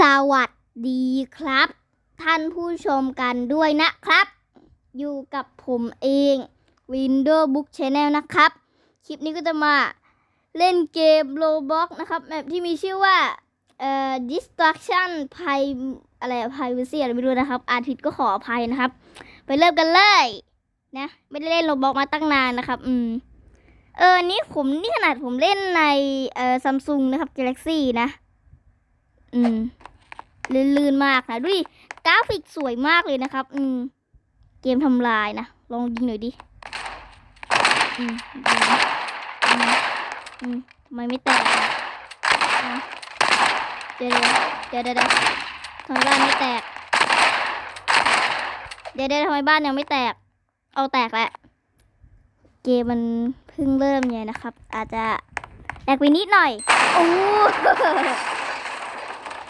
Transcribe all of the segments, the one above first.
สวัสดีครับ ท่านผู้ชมกันด้วยนะครับ อยู่กับผมเอง Windows Book Channel นะครับ คลิปนี้ก็จะมาเล่นเกม Roblox นะครับแบบที่มีชื่อว่าเอ่อ Distraction Pri อะไรอะ Privacy อะไรไม่รู้นะครับ อาทิตย์ก็ขออภัยนะครับ ไปเริ่มกันเลยนะไม่ได้เล่น Roblox มาตั้งนานนะครับ อืมเออนี่ผมนี่ขนาดผมเล่นในเอ่อซัมซุงนะครับ Galaxy นะ อืมลื่นๆมากนะดูดิกราฟิกสวยมากเลยนะครับ อืม เกมทำลายนะ ลองยิงหน่อยดิ อืมอืมอืมทำไมไม่แตกอะอะเดี๋ยวเดี๋ยวเดี๋ยวทำไมบ้านไม่แตก เดี๋ยวเดี๋ยวทำไมบ้านยังไม่แตก เอาแตกแหล้วเกมมันเพิ่งเริ่มไงนะครับ อาจจะแตกไปนิดหน่อย โอ้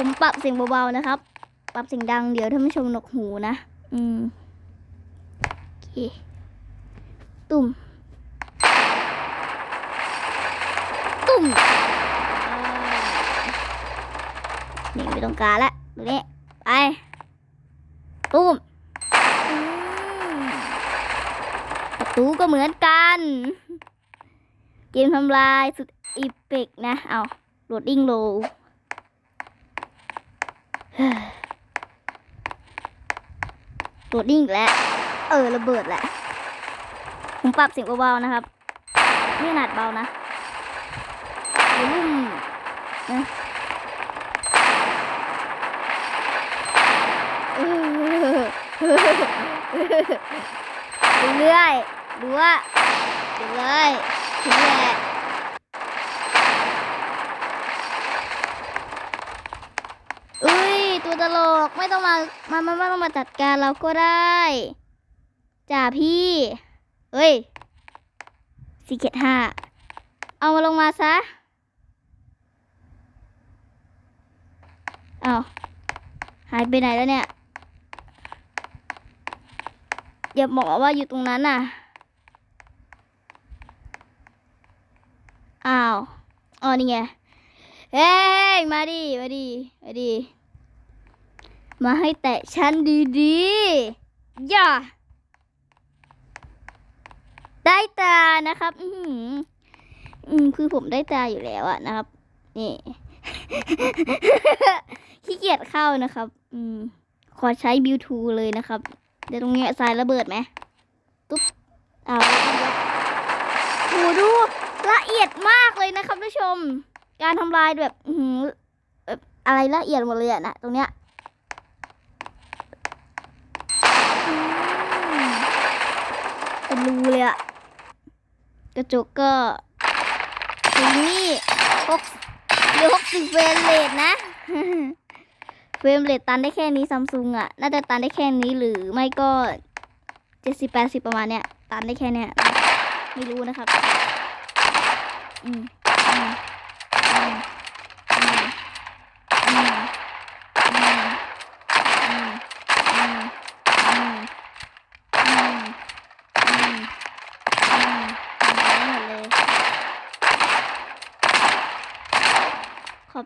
ผมปรับเสียงเบาๆนะครับ ปรับเสียงดังเดี๋ยวท่านผู้ชมหนกหูนะ อืมโอเคตุ่ม ตุ่มนี่ไม่ต้องการละตรงนี้ ไป ตุ่ม ประตูก็เหมือนกัน เกมทำลายสุดอีเปกนะ เอาโหลดดิ้งโล โหลดดิ้งแล้ว เออ ระเบิดแหละผมปรับเสียงเบาๆนะครับนี่ขนาดเบานะวอลลุ่มนะเออเรื่อยดูว่าดูเลยถึงแหละอุ้ย ตัวตลกไม่ต้องมามามาไม่ต้องมาจัดการเราก็ได้จ่าพี่เอ้ยสี่เกตห้าเอามาลงมาซะเอาหายไปไหนแล้วเนี่ยอย่าบอกว่าอยู่ตรงนั้นน่ะอ้าวอ๋อนี่ไงเฮ้ยมาดิมาดิมาดิ มาให้แตะฉันดีๆอย่า ได้ตานะครับ อือหืออืมคือผมได้ตาอยู่แล้วอะนะครับ นี่ ขี้เกียจเข้านะครับ อืม ขอใช้บิวทูเลยนะครับ เดี๋ยวตรงนี้สายระเบิดไหมตุ๊บเอาแล้วโหดูละเอียดมากเลยนะครับผู้ชม การทำลายแบบ อือหือแบบอะไรละเอียดหมดเลยอะนะตรงเนี้ยอืมเป็น รูเลยอะกระจกก็ตรงนี้หกเดี๋ยวหกสิบเฟรมเรทนะเฟรมเรทตันได้แค่นี้ซัมซุงอะน่าจะตันได้แค่นี้หรือไม่ก็เจ็ดสิบแปดสิบประมาณเนี้ยตันได้แค่เนี้ยไม่รู้นะครับ อืมอืม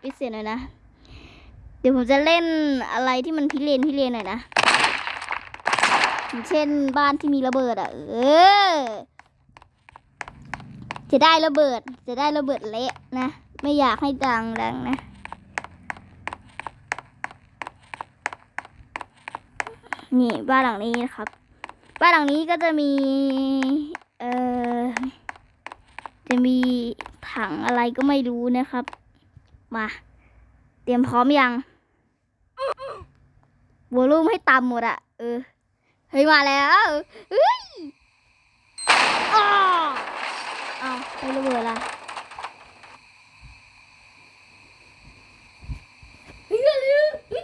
ขอปิเสียงหน่อยนะ เดี๋ยวผมจะเล่นอะไรที่มันพิเรนพิเรนหน่อยนะเช่นบ้านที่มีระเบิดอะ เออ จะได้ระเบิด จะได้ระเบิดเละนะ ไม่อยากให้ดังดังนะนี่บ้านหลังนี้นะครับ บ้านหลังนี้ก็จะมี เอ่อ จะมีถังอะไรก็ไม่รู้นะครับ มา เตรียมพร้อมยังวอลลุ่มให้ต่ำหมดอะเออ เฮ้ย มาแล้วเฮ้ยอ้าวอ้าวไม่ระเบิดละเฮ้ยมาแล้วเฮ้ย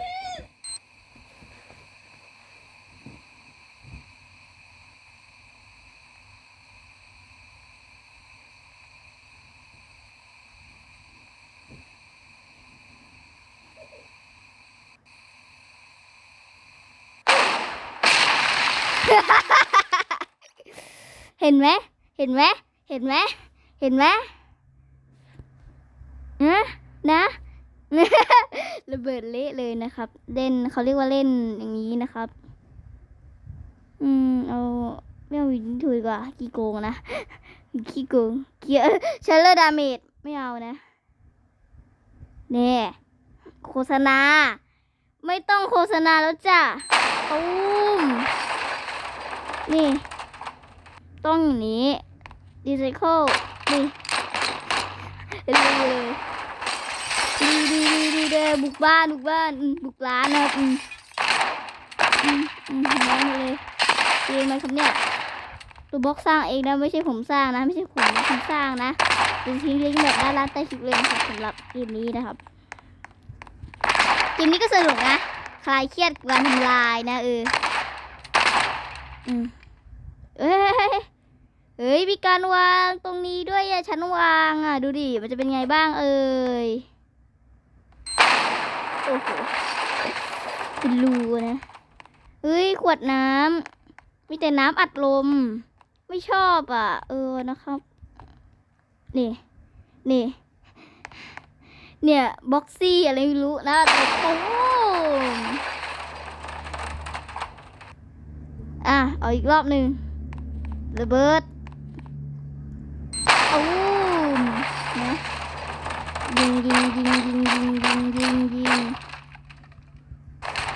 เห็นไหมเห็นไหมเห็นไหมเห็นไหมนะนะระเบิดเละเลยนะครับ เล่นเขาเรียกว่าเล่นอย่างนี้นะครับ อืม เอาไม่เอาวินถูกกว่ากี่โกงนะขี้โกงเกียร์เชลเลอร์ดาเมจไม่เอานะเนี่ยโฆษณา ไม่ต้องโฆษณาแล้วจ้ะตูม นี่ ต้องอย่างนี้ดีไซเคิลนี่ดูเลยดีดีดีดีเดบุกบ้านบุกบ้านบุกร้านนะครับอืมอืมอืมร้าเลยเกมอะไรครับเนี่ยตัวบล็อกสร้างเองนะไม่ใช่ผมสร้างนะ ไม่ใช่ผมนะผมสร้างนะเป็นทิ้งลิงก์แบบด้านล่างใต้คลิปเลยนะครับสำหรับเกมนี้นะครับเกมนี้ก็สนุกนะ คลายเครียดการทำลายนะเอออืม เอ้ยเฮ้ยมีการวางตรงนี้ด้วยอะชั้นวางอะดูดิมันจะเป็นไงบ้างเอ่ยโอ้โหเป็นรูนะเฮ้ยขวดน้ำมีแต่น้ำอัดลม ไม่ชอบอะ เออนะครับ นี่นี่ เนี่ยบ็อกซี่อะไรไม่รู้นะแต่โอ้อะ เอาอีกรอบหนึ่ง ระเบิดตูมนะยิงยิงยิงยิงยิงยิงยิงยิง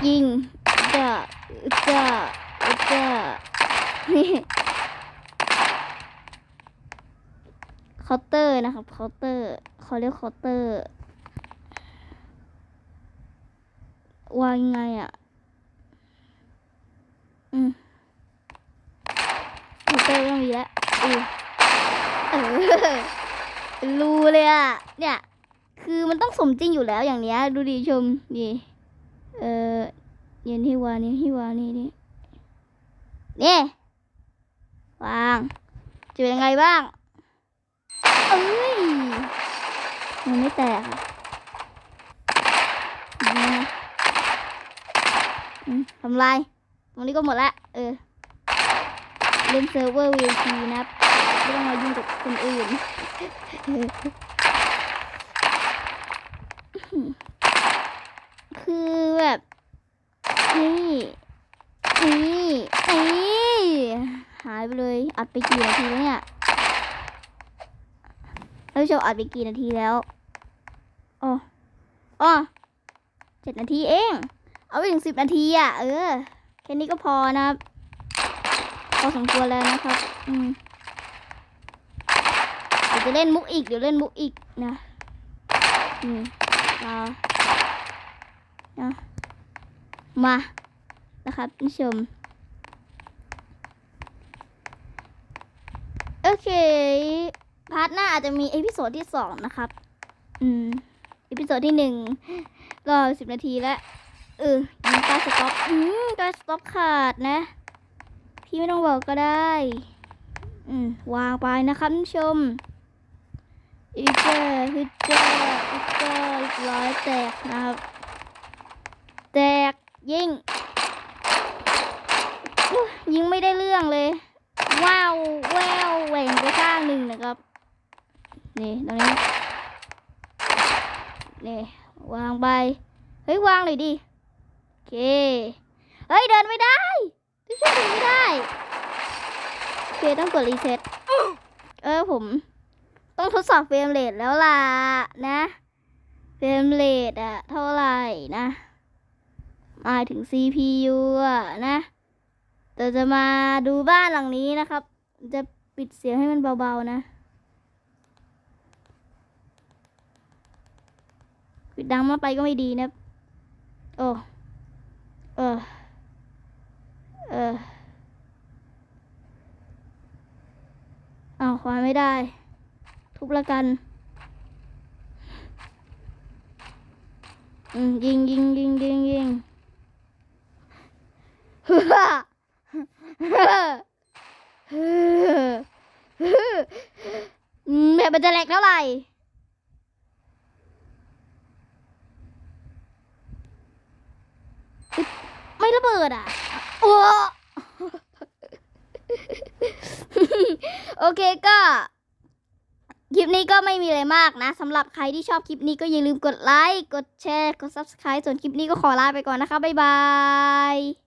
ยิงจ้าจ้าจ้านี่เคาน์เตอร์นะครับเคาน์เตอร์เขาเรียกเคาน์เตอร์วางยังไงอะ อืมเคาน์เตอร์ต้องมีแล้วอือ เออ เป็นรูเลยอะเนี่ย คือมันต้องสมจริงอยู่แล้วอย่างเนี้ย ดูดิชมนี่เออเย็นที่วานี่ที่วานี่นี่นี่วางจะเป็นยังไงบ้างเอ้ยมันไม่แตกค่ะทำลายตรงนี้ก็หมดละเออเล่นเซิร์ฟเวอร์ VIP นะครับ ไม่ต้องมายุ่งกับคนอื่นคือแบบนี่นี่นี่หายไปเลย อัดไปกี่นาทีแล้วเนี่ยท่านผู้ชมอัดไปกี่นาทีแล้วอ๋ออ๋อเจ็ดนาทีเอง เอาไปถึงสิบนาทีอะ เออ แค่นี้ก็พอนะครับ พอสมควรแล้วนะครับ อืม ยวจะเล่นมุกอีกเดี๋ยวเล่นมุกอีกนะนี่มานะมานะครับท่านผู้ชมโอเค พาร์ทหน้าอาจจะมีเอพิโซดที่สองนะครับ อืมเอพิโซดที่หนึ่งก็สิบนาทีแล้วเออยิงกาสต็อปอืมกาสต็อปขาดนะ พี่ไม่ต้องบอกก็ได้ อืม วางไปนะครับท่านผู้ชม อีกเจอฮึดเจออีกเจอีกร้อยแตกนะครับ แตกยิงยยิงไม่ได้เรื่องเลย ว้าวแววแหว่งไปข้างหนึ่งนะครับ นี่ตรงนี้ นี่ วางไป เฮ้ย วางเลยดิ โอเค เฮ้ย เดินไม่ได้ที่ช่วยเดินไม่ได้ โอเค ต้องกดรีเซ็ตเออผม ต้องทดสอบเฟรมเรทแล้วล่ะนะเฟรมเรทอะเท่าไหร่นะมาถึง CPU อะนะแต่จะมาดูบ้านหลังนี้นะครับ จะปิดเสียงให้มันเบาๆนะปิดดังมากไปก็ไม่ดีนะ โอ้ เออ เออ เอาควายไม่ได้ ทุบละกัน อืมยิงยิงยิงยิงยิงฮ่าฮ่าอืมแบบมันจะแหลกเท่าไหร่ไม่ระเบิดอะ โอ้โอเคก็ คลิปนี้ก็ไม่มีอะไรมากนะสำหรับใครที่ชอบคลิปนี้ก็อย่าลืมกดไลค์ กดแชร์ กด Subscribe ส่วนคลิปนี้ก็ขอลาไปก่อนนะคะ บ๊ายบาย